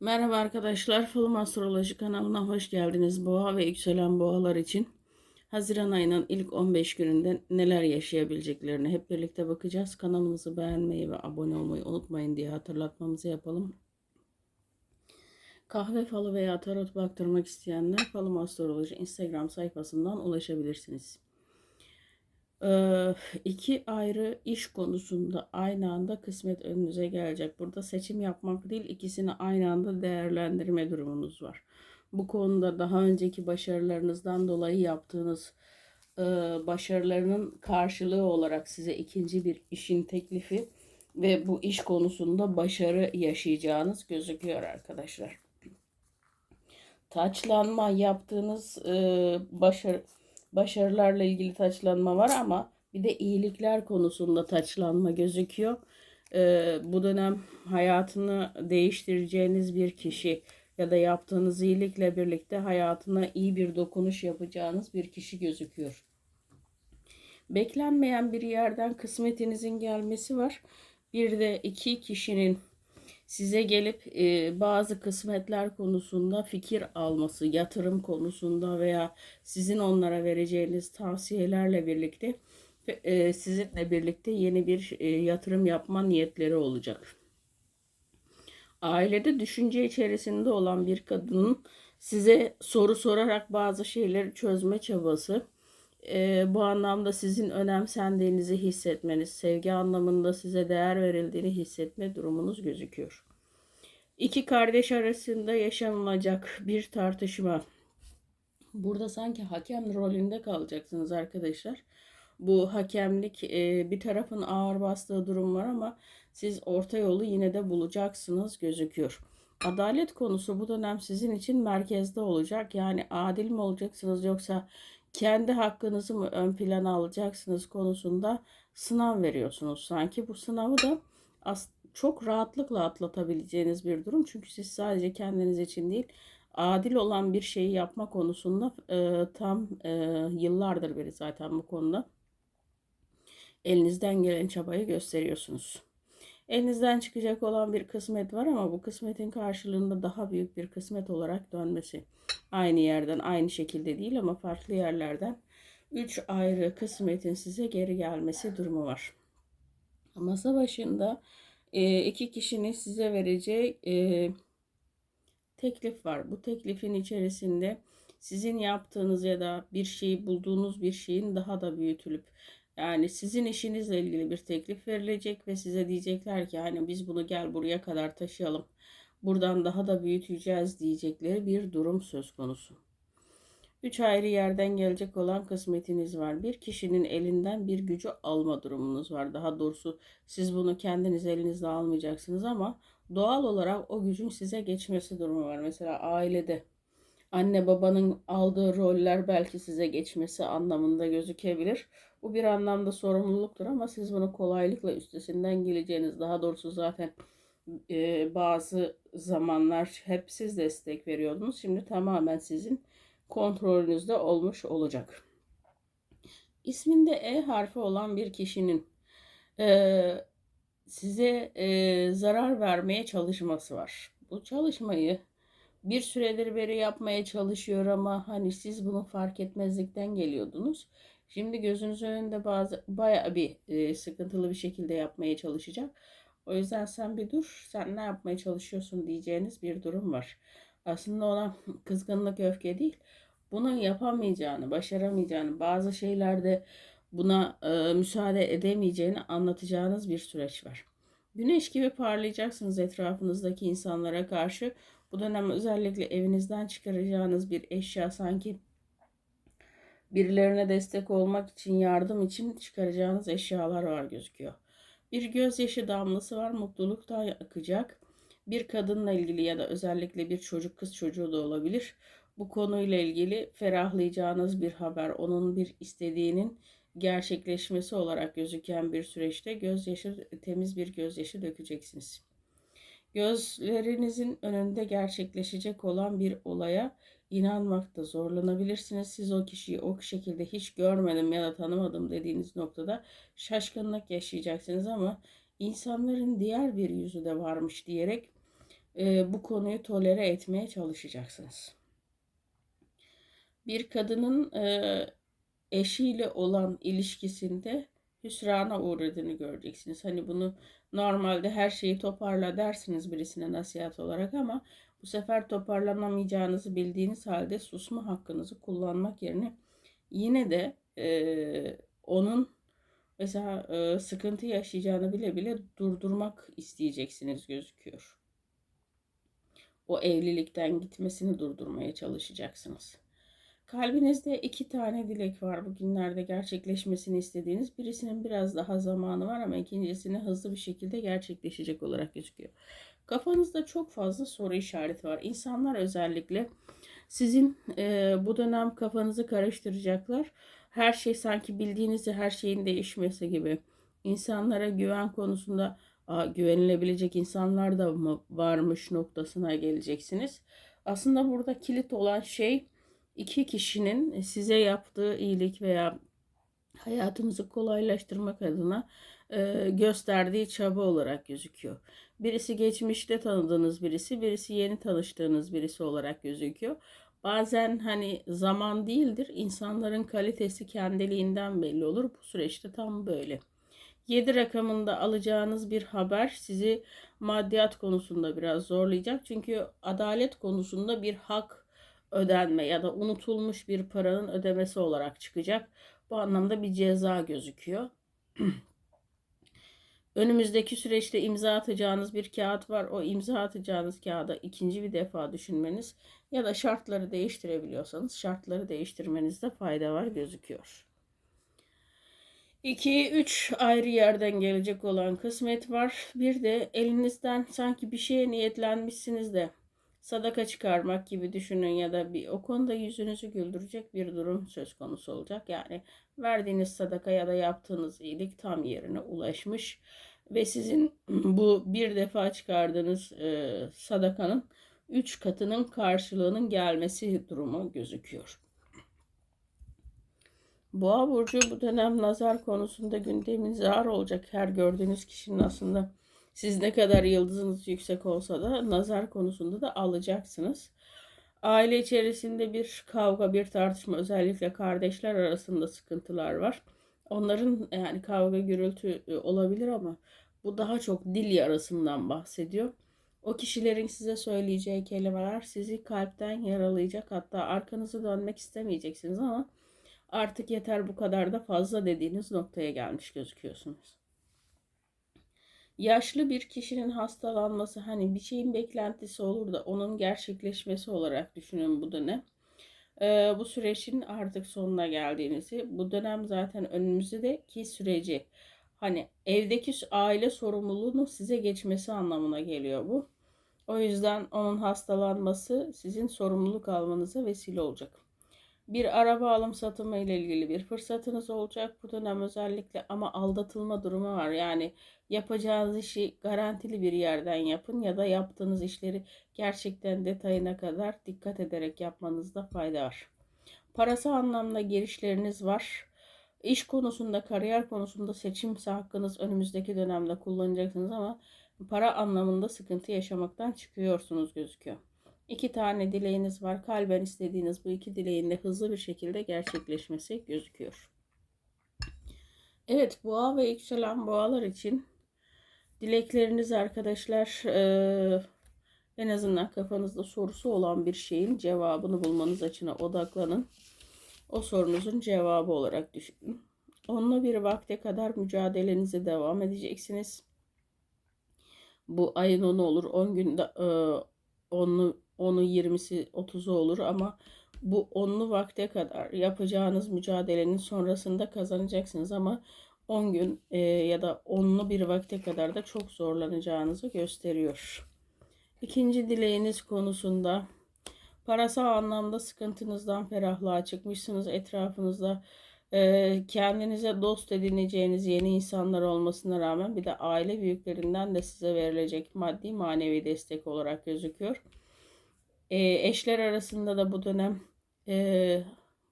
Merhaba arkadaşlar, Falım Astroloji kanalına hoş geldiniz. Boğa ve yükselen boğalar için Haziran ayının ilk 15 gününde neler yaşayabileceklerini hep birlikte bakacağız. Kanalımızı beğenmeyi ve abone olmayı unutmayın diye hatırlatmamızı yapalım. Kahve falı veya tarot baktırmak isteyenler Falım Astroloji Instagram sayfasından ulaşabilirsiniz. Ee, iki ayrı iş konusunda aynı anda kısmet önünüze gelecek. Burada seçim yapmak değil, ikisini aynı anda değerlendirme durumunuz var. Bu konuda daha önceki başarılarınızdan dolayı yaptığınız e, başarılarının karşılığı olarak size ikinci bir işin teklifi ve bu iş konusunda başarı yaşayacağınız gözüküyor arkadaşlar. Taçlanma yaptığınız e, başarı başarılarla ilgili taçlanma var ama bir de iyilikler konusunda taçlanma gözüküyor. Ee, bu dönem hayatını değiştireceğiniz bir kişi ya da yaptığınız iyilikle birlikte hayatına iyi bir dokunuş yapacağınız bir kişi gözüküyor. Beklenmeyen bir yerden kısmetinizin gelmesi var. Bir de iki kişinin size gelip e, bazı kısmetler konusunda fikir alması, yatırım konusunda veya sizin onlara vereceğiniz tavsiyelerle birlikte e, sizinle birlikte yeni bir e, yatırım yapma niyetleri olacak. Ailede düşünce içerisinde olan bir kadının size soru sorarak bazı şeyleri çözme çabası, e, bu anlamda sizin önemsendiğinizi hissetmeniz, sevgi anlamında size değer verildiğini hissetme durumunuz gözüküyor. İki kardeş arasında yaşanılacak bir tartışma. Burada sanki hakem rolünde kalacaksınız arkadaşlar. Bu hakemlik e, bir tarafın ağır bastığı durum var ama siz orta yolu yine de bulacaksınız gözüküyor. Adalet konusu bu dönem sizin için merkezde olacak. Yani adil mi olacaksınız yoksa kendi hakkınızı mı ön plana alacaksınız konusunda sınav veriyorsunuz. Sanki bu sınavı da çok rahatlıkla atlatabileceğiniz bir durum. Çünkü siz sadece kendiniz için değil, adil olan bir şeyi yapma konusunda e, tam e, yıllardır beri zaten bu konuda elinizden gelen çabayı gösteriyorsunuz. Elinizden çıkacak olan bir kısmet var ama bu kısmetin karşılığında daha büyük bir kısmet olarak dönmesi. Aynı yerden, aynı şekilde değil ama farklı yerlerden üç ayrı kısmetin size geri gelmesi durumu var. Masa başında e, iki kişinin size vereceği e, teklif var. Bu teklifin içerisinde sizin yaptığınız ya da bir şeyi bulduğunuz bir şeyin daha da büyütülüp yani sizin işinizle ilgili bir teklif verilecek ve size diyecekler ki hani biz bunu gel buraya kadar taşıyalım. Buradan daha da büyüteceğiz diyecekleri bir durum söz konusu. Üç ayrı yerden gelecek olan kısmetiniz var. Bir kişinin elinden bir gücü alma durumunuz var. Daha doğrusu siz bunu kendiniz elinizde almayacaksınız ama doğal olarak o gücün size geçmesi durumu var. Mesela ailede anne babanın aldığı roller belki size geçmesi anlamında gözükebilir. Bu bir anlamda sorumluluktur ama siz bunu kolaylıkla üstesinden geleceğiniz, daha doğrusu zaten e, bazı zamanlar hep siz destek veriyordunuz. Şimdi tamamen sizin kontrolünüzde olmuş olacak. İsminde E harfi olan bir kişinin e, size e, zarar vermeye çalışması var. Bu çalışmayı bir süredir beri yapmaya çalışıyor ama hani siz bunu fark etmezlikten geliyordunuz. Şimdi gözünüz önünde bazı baya bir e, sıkıntılı bir şekilde yapmaya çalışacak. O yüzden sen bir dur, sen ne yapmaya çalışıyorsun diyeceğiniz bir durum var. Aslında ona kızgınlık, öfke değil. Bunun yapamayacağını, başaramayacağını, bazı şeylerde buna e, müsaade edemeyeceğini anlatacağınız bir süreç var. Güneş gibi parlayacaksınız etrafınızdaki insanlara karşı. Bu dönem özellikle evinizden çıkaracağınız bir eşya sanki birilerine destek olmak için, yardım için çıkaracağınız eşyalar var gözüküyor. Bir gözyaşı damlası var, mutluluktan akacak. Bir kadınla ilgili ya da özellikle bir çocuk, kız çocuğu da olabilir. Bu konuyla ilgili ferahlayacağınız bir haber, onun bir istediğinin gerçekleşmesi olarak gözüken bir süreçte gözyaşı, temiz bir gözyaşı dökeceksiniz. Gözlerinizin önünde gerçekleşecek olan bir olaya inanmakta zorlanabilirsiniz. Siz o kişiyi o şekilde hiç görmedim ya da tanımadım dediğiniz noktada şaşkınlık yaşayacaksınız ama insanların diğer bir yüzü de varmış diyerek e, bu konuyu tolere etmeye çalışacaksınız. Bir kadının e, eşiyle olan ilişkisinde hüsrana uğradığını göreceksiniz. Hani bunu normalde her şeyi toparla dersiniz birisine nasihat olarak ama bu sefer toparlanamayacağınızı bildiğiniz halde susma hakkınızı kullanmak yerine yine de e, onun mesela e, sıkıntı yaşayacağını bile bile durdurmak isteyeceksiniz gözüküyor. O evlilikten gitmesini durdurmaya çalışacaksınız. Kalbinizde iki tane dilek var bugünlerde gerçekleşmesini istediğiniz. Birisinin biraz daha zamanı var ama ikincisini hızlı bir şekilde gerçekleşecek olarak gözüküyor. Kafanızda çok fazla soru işareti var. İnsanlar özellikle sizin e, bu dönem kafanızı karıştıracaklar. Her şey sanki bildiğinizde her şeyin değişmesi gibi. İnsanlara güven konusunda Aa, güvenilebilecek insanlar da mı varmış noktasına geleceksiniz. Aslında burada kilit olan şey iki kişinin size yaptığı iyilik veya hayatınızı kolaylaştırmak adına e, gösterdiği çaba olarak gözüküyor. Birisi geçmişte tanıdığınız birisi, birisi yeni tanıştığınız birisi olarak gözüküyor. Bazen hani zaman değildir, insanların kalitesi kendiliğinden belli olur. Bu süreçte tam böyle. 7 rakamında alacağınız bir haber sizi maddiyat konusunda biraz zorlayacak. Çünkü adalet konusunda bir hak ödenme ya da unutulmuş bir paranın ödemesi olarak çıkacak. Bu anlamda bir ceza gözüküyor. Önümüzdeki süreçte imza atacağınız bir kağıt var. O imza atacağınız kağıda ikinci bir defa düşünmeniz ya da şartları değiştirebiliyorsanız şartları değiştirmenizde fayda var gözüküyor. 2 3 ayrı yerden gelecek olan kısmet var. Bir de elinizden sanki bir şeye niyetlenmişsiniz de sadaka çıkarmak gibi düşünün ya da bir o konuda yüzünüzü güldürecek bir durum söz konusu olacak. Yani verdiğiniz sadaka ya da yaptığınız iyilik tam yerine ulaşmış ve sizin bu bir defa çıkardığınız e, sadakanın üç katının karşılığının gelmesi durumu gözüküyor. Boğa burcu bu dönem nazar konusunda gündeminiz ağır olacak. Her gördüğünüz kişinin aslında siz ne kadar yıldızınız yüksek olsa da nazar konusunda da alacaksınız. Aile içerisinde bir kavga, bir tartışma özellikle kardeşler arasında sıkıntılar var. Onların yani kavga gürültü e, olabilir ama bu daha çok dil yarasından bahsediyor. O kişilerin size söyleyeceği kelimeler sizi kalpten yaralayacak. Hatta arkanızı dönmek istemeyeceksiniz ama artık yeter bu kadar da fazla dediğiniz noktaya gelmiş gözüküyorsunuz. Yaşlı bir kişinin hastalanması hani bir şeyin beklentisi olur da onun gerçekleşmesi olarak düşünün bu dönem. Ee, bu sürecin artık sonuna geldiğinizi, bu dönem zaten önümüzdeki süreci hani evdeki aile sorumluluğunun size geçmesi anlamına geliyor bu. O yüzden onun hastalanması sizin sorumluluk almanıza vesile olacak. Bir araba alım satımı ile ilgili bir fırsatınız olacak bu dönem özellikle ama aldatılma durumu var. Yani yapacağınız işi garantili bir yerden yapın ya da yaptığınız işleri gerçekten detayına kadar dikkat ederek yapmanızda fayda var. Parası anlamda girişleriniz var. İş konusunda, kariyer konusunda seçim hakkınız önümüzdeki dönemde kullanacaksınız ama para anlamında sıkıntı yaşamaktan çıkıyorsunuz gözüküyor. İki tane dileğiniz var. Kalben istediğiniz bu iki dileğin de hızlı bir şekilde gerçekleşmesi gözüküyor. Evet boğa ve yükselen boğalar için dilekleriniz arkadaşlar e, en azından kafanızda sorusu olan bir şeyin cevabını bulmanız açına odaklanın. O sorunuzun cevabı olarak düşünün. Onunla bir vakte kadar mücadelenize devam edeceksiniz. Bu ayın 10'u olur. 10 günde e, 10'lu 10'u 20'si 30'u olur ama bu onlu vakte kadar yapacağınız mücadelenin sonrasında kazanacaksınız ama 10 gün e, ya da onlu bir vakte kadar da çok zorlanacağınızı gösteriyor. İkinci dileğiniz konusunda parasal anlamda sıkıntınızdan ferahlığa çıkmışsınız. Etrafınızda e, kendinize dost edineceğiniz yeni insanlar olmasına rağmen bir de aile büyüklerinden de size verilecek maddi manevi destek olarak gözüküyor. E, eşler arasında da bu dönem e,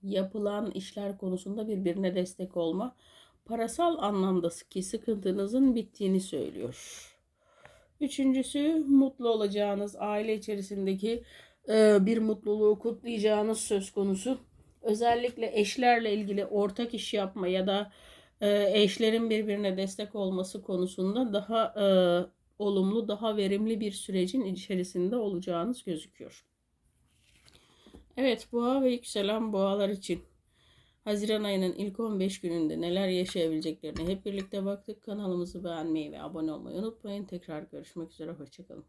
yapılan işler konusunda birbirine destek olma parasal anlamda ki sıkıntınızın bittiğini söylüyor. Üçüncüsü mutlu olacağınız aile içerisindeki e, bir mutluluğu kutlayacağınız söz konusu. Özellikle eşlerle ilgili ortak iş yapma ya da e, eşlerin birbirine destek olması konusunda daha e, olumlu, daha verimli bir sürecin içerisinde olacağınız gözüküyor. Evet, boğa ve yükselen boğalar için Haziran ayının ilk 15 gününde neler yaşayabileceklerine hep birlikte baktık. Kanalımızı beğenmeyi ve abone olmayı unutmayın. Tekrar görüşmek üzere. Hoşçakalın.